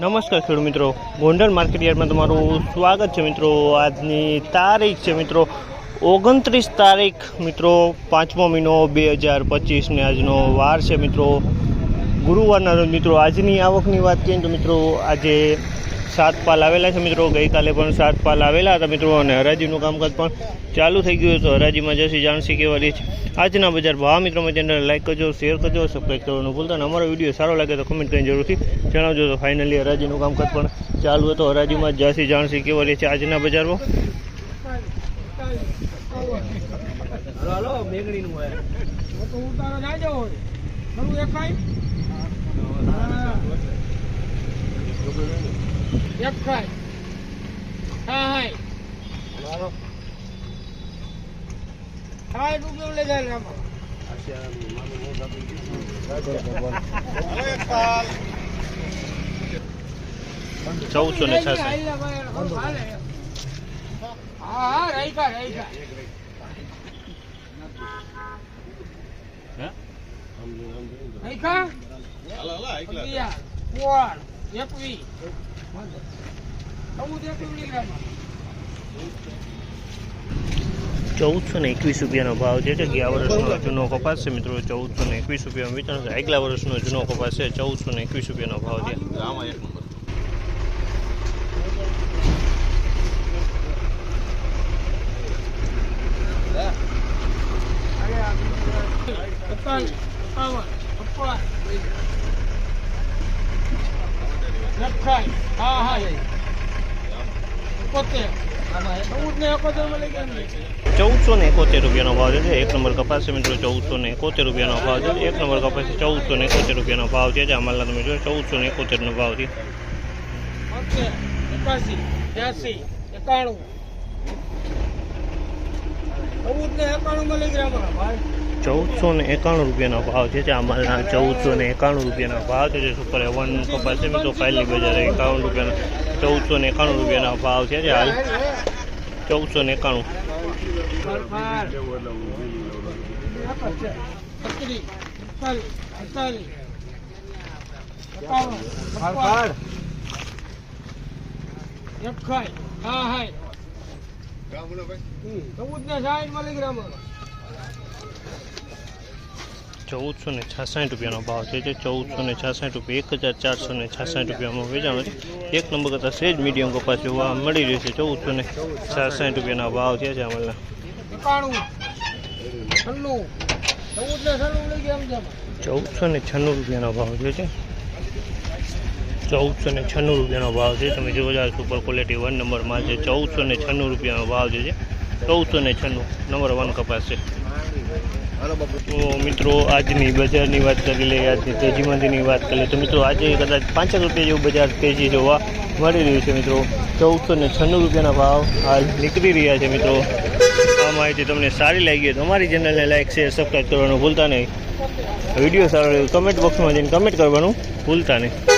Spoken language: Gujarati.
નમસ્કાર ખેડૂત મિત્રો. ગોંડલ માર્કેટ યાર્ડમાં તમારું સ્વાગત છે મિત્રો. આજની તારીખ છે મિત્રો ઓગણત્રીસ તારીખ મિત્રો પાંચમો મહિનો બે હજાર પચીસને આજનો વાર છે મિત્રો. ગુરુવારના રોજ મિત્રો આજની આવકની વાત કરીએ તો મિત્રો આજે સાત પાલ આવેલા છે મિત્રો. ગઈકાલે પણ સાત પાલ આવેલા હતા મિત્રો અને હરાજીનું કામકાજ પણ ચાલુ થઈ ગયું હતું. હરાજીમાં જશે જાણસી કેવા રહી છે. આજના બજાર ભાવ મિત્રો ચેનલ લાઈક કરજો શેર કરજો સબસ્ક્રાઈબ કરવાનું ભૂલતા અને અમારો વીડિયો સારો લાગે તો કમેન્ટ કરીને જરૂરથી જણાવજો. તો ફાઇનલી હરાજીનું કામકાજ પણ ચાલુ હતું. હરાજીમાં જાસી જાણસી કેવા રહી છે આજના બજારમાં તો ઉતારો જાજો હોય. ખરું એકાય? હા. એકાય. હા, હાય. હાય રૂપિયો લઈ જાય આમાં. ચૌદસો ને ભાઈ, હા એકવીસ મિલીગ્રામ ચૌદસો ને એકવીસ રૂપિયાનો ભાવ છે કે ગયા વર્ષનો જૂનો કપાસ છે મિત્રો? ચૌદસો ને એકવીસ રૂપિયામાં વેચાણ છે. આગલા વર્ષનો જૂનો કપાસ છે. ચૌદસો ને એકવીસ રૂપિયાનો ભાવ છે. એકતાલીસ એકાવન હા હા એકોતેર. ગયા ને? ચૌદસો ને એકોતેર રૂપિયાનો ભાવ છે એક નંબર કપાસ છે મિત્રો ચૌદસો ને એકોતેર રૂપિયાનો ભાવ છે એક નંબર કપાસ છે ચૌદસો ને એકોતેર રૂપિયાનો ભાવ છે જે અમારા તમે જોયો ચૌદસો ને એકોતેરનો ભાવ છે. એકાણું ચૌદ ને એકાણું. માં ગયા ભાઈ. ચૌદસો ને એકાણું રૂપિયાનો ભાવ છે, જે માલના ચૌદસો ને એકાણું રૂપિયાનો ભાવ છે, જે સુપર એવન કપાસ છે મિત્રો ફાઇલની બજારે એકાવન રૂપિયાનો, ચૌદસો ને એકાણું રૂપિયાનો ભાવ છે જે હાલ. ચૌદસો ને એકાણું હા હાય ચૌદ ને સાઠમાં લઈ ગયા અમારા ચૌદસો ને છાસઠ રૂપિયાનો ભાવ છે. જે ચૌદસો ને છાસઠ રૂપિયા, એક હજાર ચારસો ને છાસઠ રૂપિયામાં વેચાણો છે એક નંબર કરતાં સેજ મીડિયમ કપાસ જોવા મળી રહ્યું છે. ચૌદસો ને છાસઠ રૂપિયાના ભાવ છે જે અમારા એકાણું છન્નું ચૌદ ને છન્નું લઈ ગયા એમ ચૌદસો ને છન્નું રૂપિયાનો ભાવ જે છે. ચૌદસો ને છન્નું રૂપિયાનો ભાવ છે. તમે જોવો છો સુપર ક્વોલિટી વન નંબરમાં છે. ચૌદસો ને છન્નું રૂપિયાનો ભાવ જે છે. ચૌદસો ને છન્નું નંબર વન કપાસ છે. તો મિત્રો આજની બજારની વાત કરી લઈએ આજની તેજીમાંથીની વાત કરી લઈએ. તો મિત્રો આજે કદાચ પાંચેક રૂપિયા જેવું બજાર તેજી જોવા મળી રહ્યું છે મિત્રો. ચૌદસો ને છન્નું રૂપિયાના ભાવ હાલ નીકળી રહ્યા છે મિત્રો. આ માહિતી તમને સારી લાગી તો અમારી ચેનલને લાઈક શેર સબસ્ક્રાઈબ કરવાનું ભૂલતા નહીં. વીડિયો સારો લાગ્યો કમેન્ટ બોક્સમાં જઈને કમેન્ટ કરવાનું ભૂલતા નહીં.